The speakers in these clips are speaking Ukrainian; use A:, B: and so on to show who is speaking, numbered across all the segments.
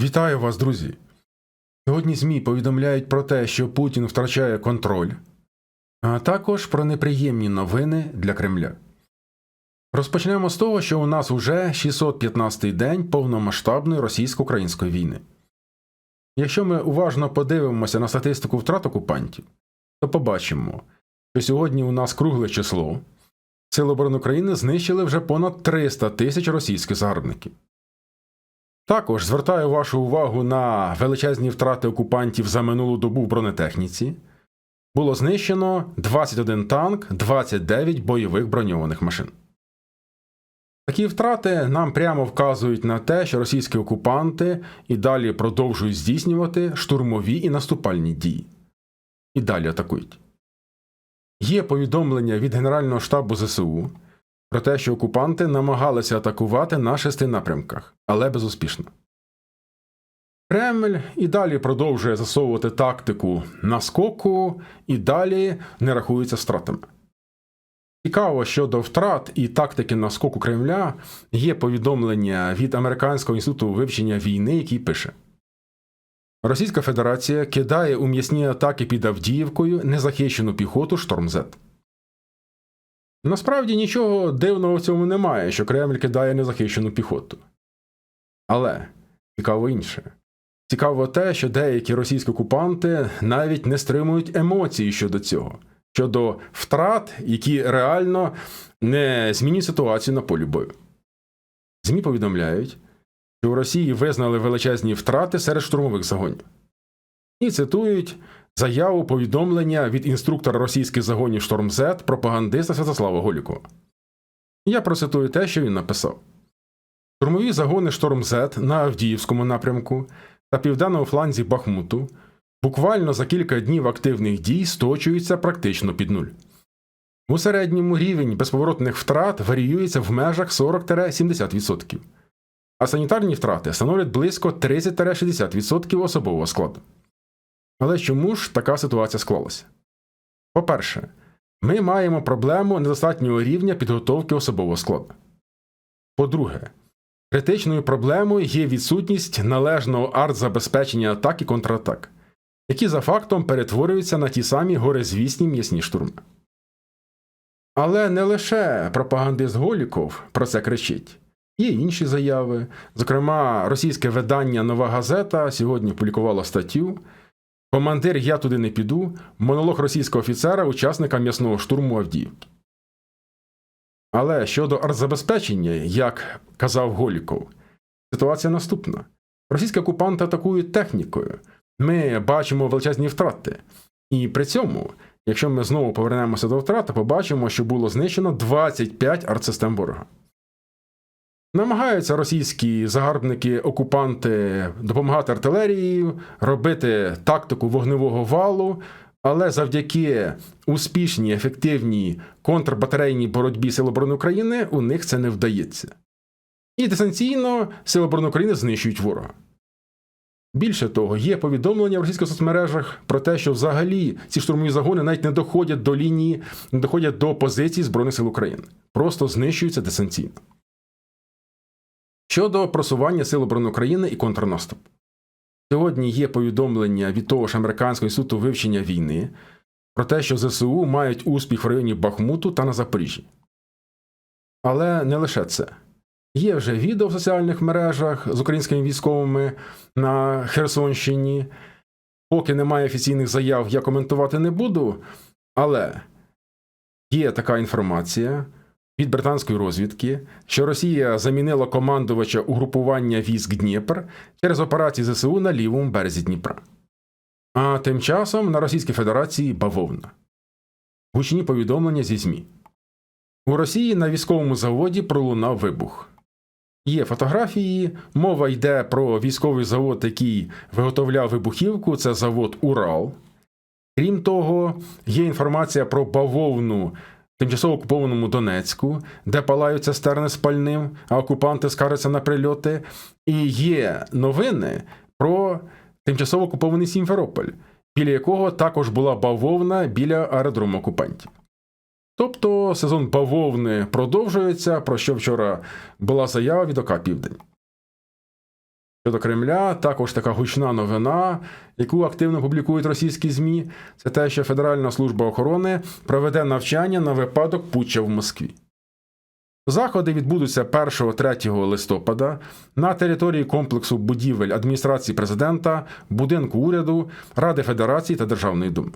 A: Вітаю вас, друзі! Сьогодні ЗМІ повідомляють про те, що Путін втрачає контроль, а також про неприємні новини для Кремля. Розпочнемо з того, що у нас уже 615-й день повномасштабної російсько-української війни. Якщо ми уважно подивимося на статистику втрат окупантів, то побачимо, що сьогодні у нас кругле число Сили оборони України знищили вже понад 300 тисяч російських загарбників. Також звертаю вашу увагу на величезні втрати окупантів за минулу добу в бронетехніці. Було знищено 21 танк, 29 бойових броньованих машин. Такі втрати нам прямо вказують на те, що російські окупанти і далі продовжують здійснювати штурмові і наступальні дії. І далі атакують. Є повідомлення від Генерального штабу ЗСУ про те, що окупанти намагалися атакувати на шести напрямках, але безуспішно. Кремль і далі продовжує засовувати тактику наскоку і далі не рахується втратами. Цікаво, щодо втрат і тактики наскоку Кремля є повідомлення від Американського інституту вивчення війни, який пише: Російська Федерація кидає у м'ясні атаки під Авдіївкою незахищену піхоту Штормзет. Насправді нічого дивного в цьому немає, що Кремль кидає незахищену піхоту. Але цікаво інше. Цікаво те, що деякі російські окупанти навіть не стримують емоції щодо цього, щодо втрат, які реально не змінюють ситуацію на полі бою. ЗМІ повідомляють, що в Росії визнали величезні втрати серед штурмових загонів. І цитують заяву повідомлення від інструктора російських загонів Штормзет пропагандиста Святослава Голікова. Я процитую те, що він написав: Штурмові загони Штормзет на Авдіївському напрямку та південному фланзі Бахмуту буквально за кілька днів активних дій сточуються практично під нуль. У середньому рівень безповоротних втрат варіюється в межах 40-70%, а санітарні втрати становлять близько 30-60% особового складу. Але чому ж така ситуація склалася? По-перше, ми маємо проблему недостатнього рівня підготовки особового складу. По-друге, критичною проблемою є відсутність належного артзабезпечення атак і контратак, які за фактом перетворюються на ті самі горизвісні м'ясні штурми. Але не лише пропагандист Голіков про це кричить. Є інші заяви. Зокрема, російське видання Нова газета сьогодні опублікувало статтю. Командир Я туди не піду. Монолог російського офіцера, учасника м'ясного штурму Авдіївки. Але щодо артзабезпечення, як казав Голіков, ситуація наступна: російські окупанти атакують технікою. Ми бачимо величезні втрати. І при цьому, якщо ми знову повернемося до втрат, побачимо, що було знищено 25 артсистем ворога. Намагаються російські загарбники, окупанти допомагати артилерією, робити тактику вогневого валу, але завдяки успішній ефективній контрбатарейній боротьбі Сил оборони України у них це не вдається. І дистанційно Сили оборони України знищують ворога. Більше того, є повідомлення в російських соцмережах про те, що взагалі ці штурмові загони навіть не доходять до лінії, не доходять до позицій Збройних сил України, просто знищуються дистанційно. Щодо просування Сил оборони України і контрнаступ. Сьогодні є повідомлення від того ж Американського інституту вивчення війни про те, що ЗСУ мають успіх в районі Бахмуту та на Запоріжжі. Але не лише це. Є вже відео в соціальних мережах з українськими військовими на Херсонщині. Поки немає офіційних заяв, я коментувати не буду. Але є така інформація від британської розвідки, що Росія замінила командувача угрупування військ Дніпр через операції ЗСУ на лівому березі Дніпра. А тим часом на Російській Федерації бавовна. Гучні повідомлення зі ЗМІ. У Росії на військовому заводі пролунав вибух. Є фотографії, мова йде про військовий завод, який виготовляв вибухівку, це завод Урал. Крім того, є інформація про бавовну тимчасово окупованому Донецьку, де палають цистерни з пальним, а окупанти скаржаться на прильоти. І є новини про тимчасово окупований Сімферополь, біля якого також була бавовна біля аеродрому окупантів. Тобто сезон бавовни продовжується, про що вчора була заява від ОК Південь. Щодо Кремля, також така гучна новина, яку активно публікують російські ЗМІ, це те, що Федеральна служба охорони проведе навчання на випадок путча в Москві. Заходи відбудуться 1-3 листопада на території комплексу будівель адміністрації президента, будинку уряду, Ради Федерації та Державної думи.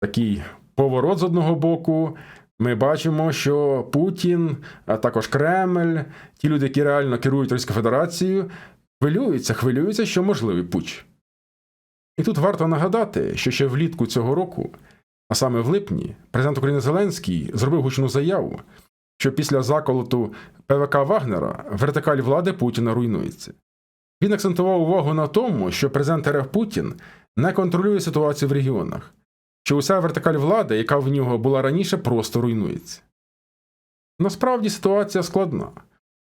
A: Такий поворот з одного боку. Ми бачимо, що Путін, а також Кремль, ті люди, які реально керують Російською Федерацією, хвилюються, хвилюються, що можливий путч. І тут варто нагадати, що ще влітку цього року, а саме в липні, президент України Зеленський зробив гучну заяву, що після заколоту ПВК Вагнера вертикаль влади Путіна руйнується. Він акцентував увагу на тому, що президент РФ Путін не контролює ситуацію в регіонах, що уся вертикаль влади, яка в нього була раніше, просто руйнується. Насправді ситуація складна,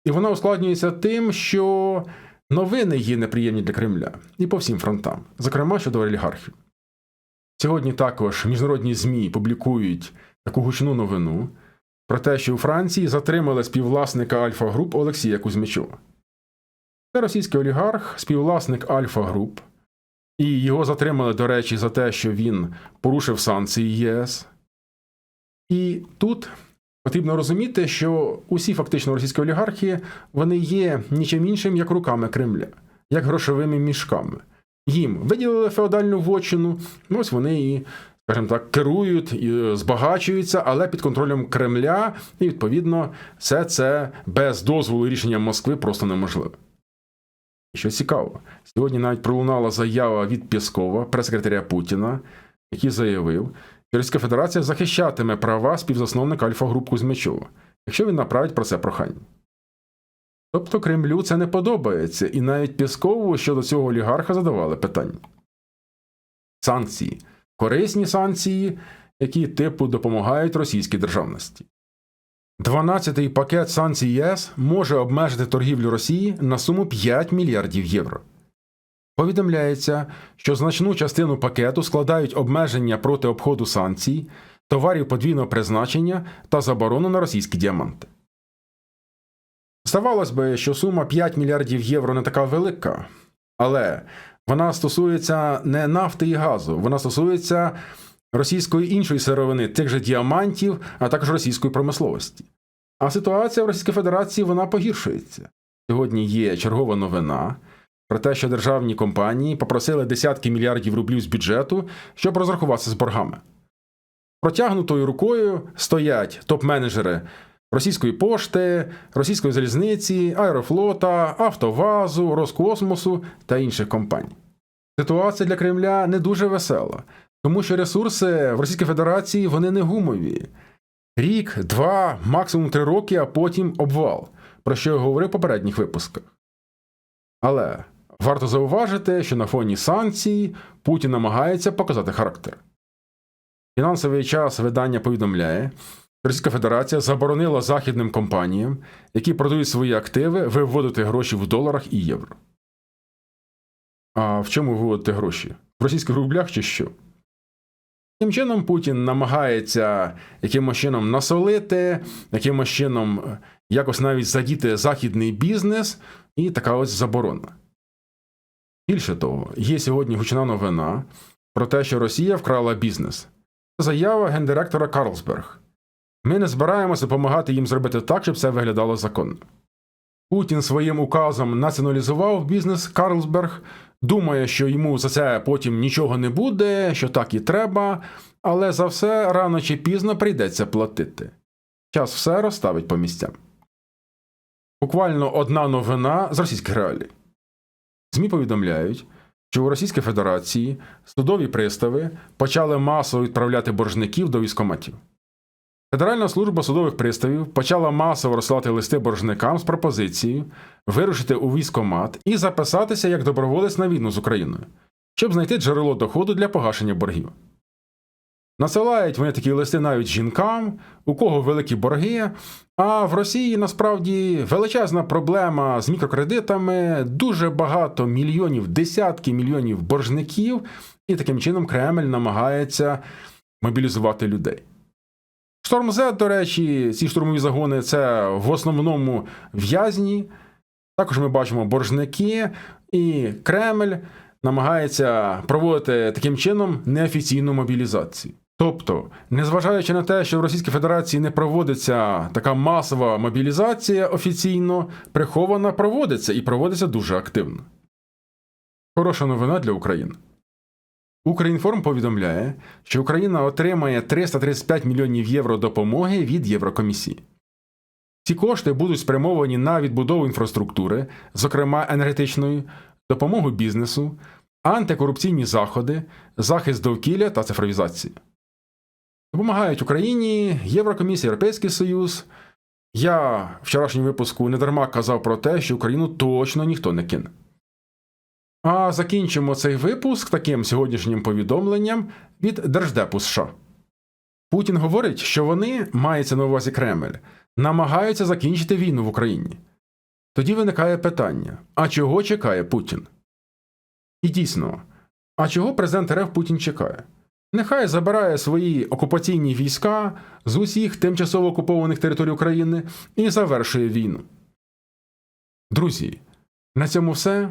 A: і вона ускладнюється тим, що новини є неприємні для Кремля і по всім фронтам, зокрема щодо олігархів. Сьогодні також міжнародні ЗМІ публікують таку гучну новину про те, що у Франції затримали співвласника Альфа Груп Олексія Кузьмичова. Це російський олігарх, співвласник Альфа Груп, і його затримали, до речі, за те, що він порушив санкції ЄС. І тут потрібно розуміти, що усі фактично російські олігархи вони є нічим іншим, як руками Кремля, як грошовими мішками. Їм виділили феодальну вотчину, ну, ось вони і, скажімо так, керують, і збагачуються, але під контролем Кремля, і відповідно все це без дозволу рішення Москви просто неможливо. Що цікаво, сьогодні навіть пролунала заява від Пєскова, прес-секретаря Путіна, який заявив, що Російська Федерація захищатиме права співзасновника Альфа-Груп Кузьмичова, якщо він направить про це прохання. Тобто Кремлю це не подобається, і навіть Пєскову щодо цього олігарха задавали питання. Санкції, корисні санкції, які типу допомагають російській державності. 12-й пакет санкцій ЄС може обмежити торгівлю Росії на суму 5 мільярдів євро. Повідомляється, що значну частину пакету складають обмеження проти обходу санкцій, товарів подвійного призначення та заборону на російські діаманти. Здавалось би, що сума 5 мільярдів євро не така велика, але вона стосується не нафти і газу, вона стосується російської іншої сировини, тих же діамантів, а також російської промисловості. А ситуація в Російській Федерації вона погіршується. Сьогодні є чергова новина про те, що державні компанії попросили десятки мільярдів рублів з бюджету, щоб розрахуватися з боргами. Протягнутою рукою стоять топ-менеджери російської пошти, російської залізниці, аерофлота, Автовазу, Роскосмосу та інших компаній. Ситуація для Кремля не дуже весела, тому що ресурси в Російській Федерації вони не гумові. Рік, два, максимум три роки, а потім обвал, про що я говорив в попередніх випусках. Але варто зауважити, що на фоні санкцій Путін намагається показати характер. Фінансовий час видання повідомляє, Російська Федерація заборонила західним компаніям, які продають свої активи, виводити гроші в доларах і євро. А в чому виводити гроші? В російських рублях чи що? Таким чином, Путін намагається якимось чином насолити, якимось чином якось навіть задіти західний бізнес і така ось заборона. Більше того, є сьогодні гучна новина про те, що Росія вкрала бізнес. Заява гендиректора Карлсберг. Ми не збираємося допомагати їм зробити так, щоб це виглядало законно. Путін своїм указом націоналізував бізнес Карлсберг, думає, що йому за це потім нічого не буде, що так і треба, але за все рано чи пізно прийдеться платити. Час все розставить по місцям. Буквально одна новина з російських реалій. ЗМІ повідомляють, що у Російській Федерації судові пристави почали масово відправляти боржників до військоматів. Федеральна служба судових приставів почала масово розсилати листи боржникам з пропозицією вирушити у військомат і записатися як доброволець на війну з Україною, щоб знайти джерело доходу для погашення боргів. Насилають вони такі листи навіть жінкам, у кого великі борги. А в Росії насправді величезна проблема з мікрокредитами, дуже багато мільйонів, десятки мільйонів боржників, і таким чином Кремль намагається мобілізувати людей. Шторм Z, до речі, ці штурмові загони це в основному в'язні, Також ми бачимо боржники, і Кремль намагається проводити таким чином неофіційну мобілізацію. Тобто, незважаючи на те, що в Російській Федерації не проводиться така масова мобілізація офіційно, прихована проводиться і проводиться дуже активно. Хороша новина для України. Укрінформ повідомляє, що Україна отримає 335 мільйонів євро допомоги від Єврокомісії. Ці кошти будуть спрямовані на відбудову інфраструктури, зокрема енергетичної, допомогу бізнесу, антикорупційні заходи, захист довкілля та цифровізацію. Допомагають Україні, Єврокомісія, Європейський Союз. Я в вчорашньому випуску недарма казав про те, що Україну точно ніхто не кине. А закінчимо цей випуск таким сьогоднішнім повідомленням від Держдепу США. Путін говорить, що вони, мається на увазі Кремль, намагаються закінчити війну в Україні. Тоді виникає питання: а чого чекає Путін? І дійсно, а чого президент РФ Путін чекає? Нехай забирає свої окупаційні війська з усіх тимчасово окупованих територій України і завершує війну. Друзі, на цьому все.